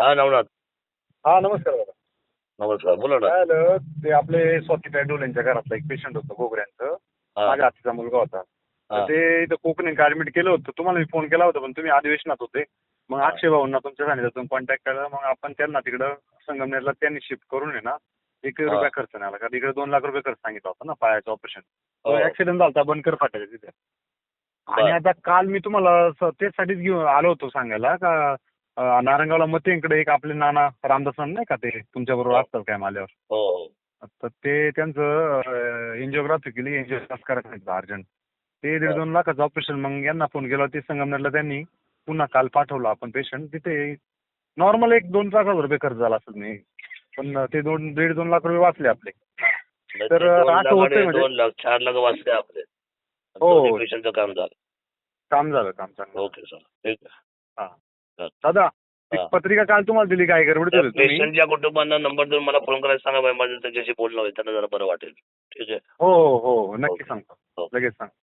हा नवनाथ. हा नमस्कार दादा. नमस्कार बोला ना. काय ते आपले स्वातीताई डोलेंच्या घरातला एक पेशंट होतं गोगऱ्यांचं. हा, माझ्या हातीचा मुलगा होता. तर हा. ते इथं कोकणी ऍडमिट केलं होतं. तुम्हाला मी फोन केला होता पण तुम्ही अधिवेशनात होते. मग हा. अक्षय भाऊंना तुमच्या सांगितलं कॉन्टॅक्ट केला मग आपण त्यांना तिकडं संगमनेरला त्यांनी शिफ्ट करून आहे ना एक हा. रुपया खर्च नाही आला. कारण इकडे दोन लाख रुपये खर्च सांगितला होता ना पायाचं ऑपरेशन हो. ऍक्सिडेंट झाला बनकर फाट्याच्या तिथे. आणि बरं. आता काल मी तुम्हाला स- त्यासाठीच घेऊन आलो होतो सांगायला का नारंगावला मतेंकडे एक आपले नाना रामदास नाही का ते? तुमच्या बरोबर हो. असतात काय आल्यावर हो हो. तर ते त्यांचं एन्जिओग्राफी केली करायचं अर्जंट. ते दीड. दोन लाखाचं ऑपरेशन मग यांना फोन केला ते संगमनेरला त्यांनी पुन्हा काल पाठवलं आपण पेशंट तिथे नॉर्मल एक दोन लाख हजार रुपये खर्च झाला असेल मी. पण ते दोन दीड दोन लाख रुपये वाचले आपले. म्हणजे तर, असं होतंय म्हणजे- दोन लाख चार लाख वाचले आपले. हो. काम झालं. काम झालं ओके सर. दादा हा. पत्रिका काल तुम्हाला दिली काय गडबड दिली तुम्ही पेशंटच्या कुटुंबांना नंबर देऊन मला फोन करायला सांगा बाई माझं त्याच्याशी बोलणं होईल त्यांना जरा बरं वाटेल ठीक आहे हो हो हो नक्की ओके. सांगतो हो. लगेच सांग हो.